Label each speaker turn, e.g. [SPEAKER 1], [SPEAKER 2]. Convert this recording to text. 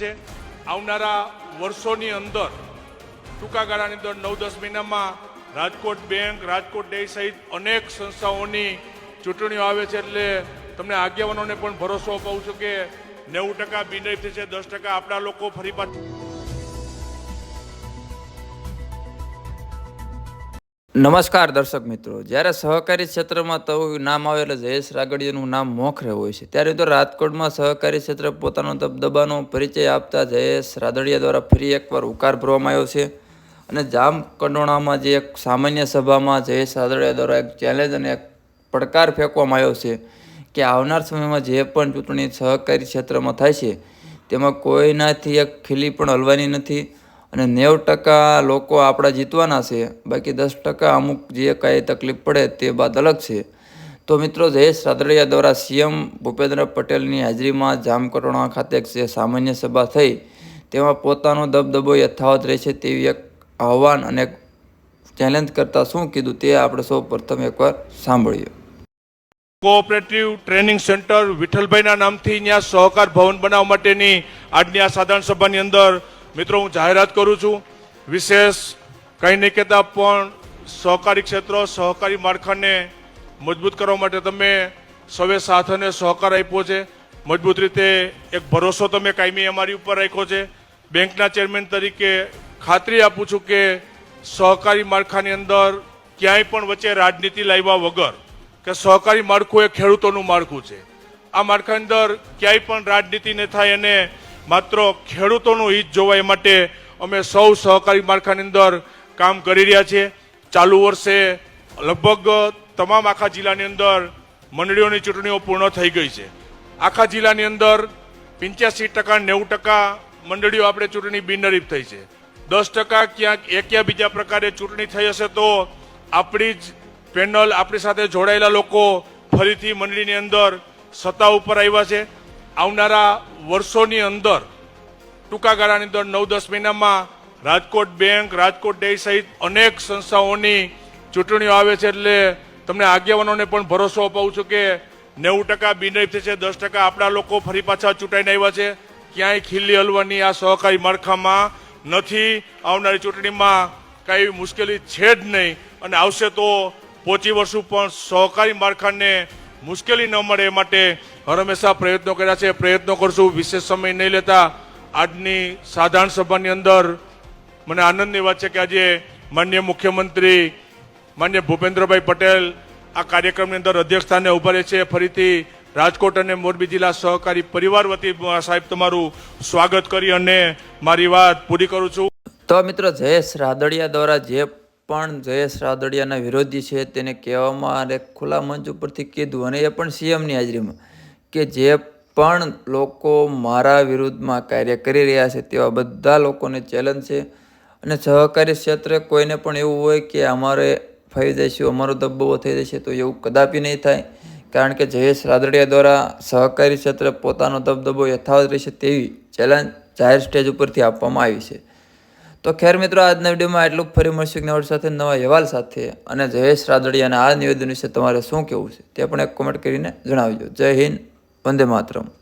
[SPEAKER 1] છે. આવનારા વર્ષોની અંદર ટૂંકા ગાળાની અંદર નવ દસ મહિનામાં રાજકોટ બેંક, રાજકોટ ડે સહિત અનેક સંસ્થાઓની ચૂંટણીઓ આવે છે એટલે તમને આગેવાનોને પણ ભરોસો અપાવું છું કે નેવું ટકા બિનરીફ થશે, દસ ટકા આપણા લોકો ફરી પાછા
[SPEAKER 2] નમસ્કાર દર્શક મિત્રો. જ્યારે સહકારી ક્ષેત્રમાં તો નામ આવે એટલે જયેશ રાગડિયાનું નામ મોખરે હોય છે. ત્યારે તો રાજકોટમાં સહકારી ક્ષેત્ર પોતાનો દબદબાનો પરિચય આપતા જયેશ રાદડિયા દ્વારા ફરી એકવાર ઉકાર ભરવામાં આવ્યો છે. અને જામ કંડોણામાં જે એક સામાન્ય સભામાં જયેશ રાદડિયા દ્વારા એક ચેલેન્જ અને એક પડકાર ફેંકવામાં આવ્યો છે કે આવનાર સમયમાં જે પણ ચૂંટણી સહકારી ક્ષેત્રમાં થાય છે, તેમાં કોઈનાથી એક ખીલી પણ હલવાની નથી. અને નેવ ટકા લોકો આપણા જીતવાના છે, બાકી દસ ટકા અમુક જે કાંઈ તકલીફ પડે તે બાદ અલગ છે. તો મિત્રો, જયેશ રાદડિયા દ્વારા સીએમ ભૂપેન્દ્ર પટેલની હાજરીમાં જામકટોણા ખાતે જે સામાન્ય સભા થઈ, તેમાં પોતાનો દબદબો યથાવત રહેશે તેવી એક આહવાન અને ચેલેન્જ કરતાં શું કીધું તે આપણે સૌ પ્રથમ એકવાર સાંભળીએ.
[SPEAKER 1] કોઓપરેટિવ ટ્રેનિંગ સેન્ટર વિઠ્ઠલભાઈના નામથી અહીંયા સહકાર ભવન બનાવવા માટેની આજની આ સાધારણ સભાની અંદર મિત્રો, હું જાહેરાત કરું છું, વિશેષ કંઈ નહીં કહેતા, પણ સહકારી ક્ષેત્ર, સહકારી માળખાને મજબૂત કરવા માટે તમે સૌએ સાથ અને સહકાર આપ્યો છે. મજબૂત રીતે એક ભરોસો તમે કાયમી અમારી ઉપર રાખ્યો છે. બેંકના ચેરમેન તરીકે ખાતરી આપું છું કે સહકારી માળખાની અંદર ક્યાંય પણ વચ્ચે રાજનીતિ લાવ્યા વગર કે સહકારી માળખું એ ખેડૂતોનું માળખું છે. આ માળખાની અંદર ક્યાંય પણ રાજનીતિ ન થાય અને માત્ર ખેડૂતોનું હિત જોવાય માટે અમે સૌ સહકારી માળખાની અંદર કામ કરી રહ્યા છીએ. ચાલુ વર્ષે લગભગ તમામ આખા જિલ્લાની અંદર મંડળીઓની ચૂંટણીઓ પૂર્ણ થઈ ગઈ છે. આખા જિલ્લાની અંદર પંચ્યાસી ટકા નેવું ટકા મંડળીઓ આપણે ચૂંટણી બિનરીફ થઈ છે. દસ ટકા ક્યાંક એક બીજા પ્રકારે ચૂંટણી થઈ હશે તો આપણી જ પેનલ આપણી સાથે જોડાયેલા લોકો ફરીથી મંડળીની અંદર સત્તા ઉપર આવ્યા છે. આવનારા વર્ષોની અંદર ટૂંકા ગાળાની અંદર નવ દસ મહિનામાં રાજકોટ બેંક, રાજકોટ ડે સહિત અનેક સંસ્થાઓની ચૂંટણીઓ આવે છે એટલે તમને આગેવાનોને પણ ભરોસો અપાવું છું કે નેવું ટકા બિનરીફ થશે, દસ ટકા આપણા લોકો ફરી પાછા ચૂંટાઈને આવ્યા છે. ક્યાંય ખીલ્લી હલવાની આ સહકારી માળખામાં નથી. આવનારી ચૂંટણીમાં કાંઈ મુશ્કેલી છે જ નહીં. અને આવશે તો પહોંચી વર્ષું પણ સહકારી માળખાને મુશ્કેલી ન મળે એ માટે હંમેશા પ્રયત્નો કર્યા છે. પ્રયત્નો કરશું. વિશેષ સમય નહીં લેતા આજની સાધારણ સભાની અંદર મને આનંદની વાત છે કે આજે માન્ય મુખ્યમંત્રી, માન્ય ભૂપેન્દ્રભાઈ પટેલ આ કાર્યક્રમની અંદર અધ્યક્ષ સ્થાને ઊભા રહે છે. ફરીથી રાજકોટ અને મોરબી જિલ્લા સહકારી પરિવાર વતી સાહેબ તમારું સ્વાગત કરી અને મારી વાત પૂરી કરું છું.
[SPEAKER 2] તો મિત્રો જયેશ રાદડિયા દ્વારા જે પણ જયેશ રાદડિયાના વિરોધી છે તેને કહેવામાં અને ખુલ્લા મંચ ઉપરથી કીધું અને એ પણ સીએમની હાજરીમાં. કે જે પણ લોકો મારા વિરુદ્ધમાં કાર્ય કરી રહ્યા છે તેવા બધા લોકોને ચેલેન્જ છે. અને સહકારી ક્ષેત્રે કોઈને પણ એવું હોય કે અમારે ફાવી જઈશું, અમારો દબદબો થઈ જશે તો એવું કદાપી નહીં થાય. કારણ કે જયેશ રાદડિયા દ્વારા સહકારી ક્ષેત્રે પોતાનો દબદબો યથાવત રહેશે તેવી ચેલેન્જ જાહેર સ્ટેજ ઉપરથી આપવામાં આવી છે. તો ખેર મિત્રો, આજના વિડીયોમાં એટલું ફરી મળશું નવડ સાથે, નવા અહેવાલ સાથે. અને જયેશ રાદડિયાના આ નિવેદન વિશે તમારે શું કહેવું છે તે પણ એક કોમેન્ટ કરીને જણાવજો. જય હિન્દ. વંદે માતરમ.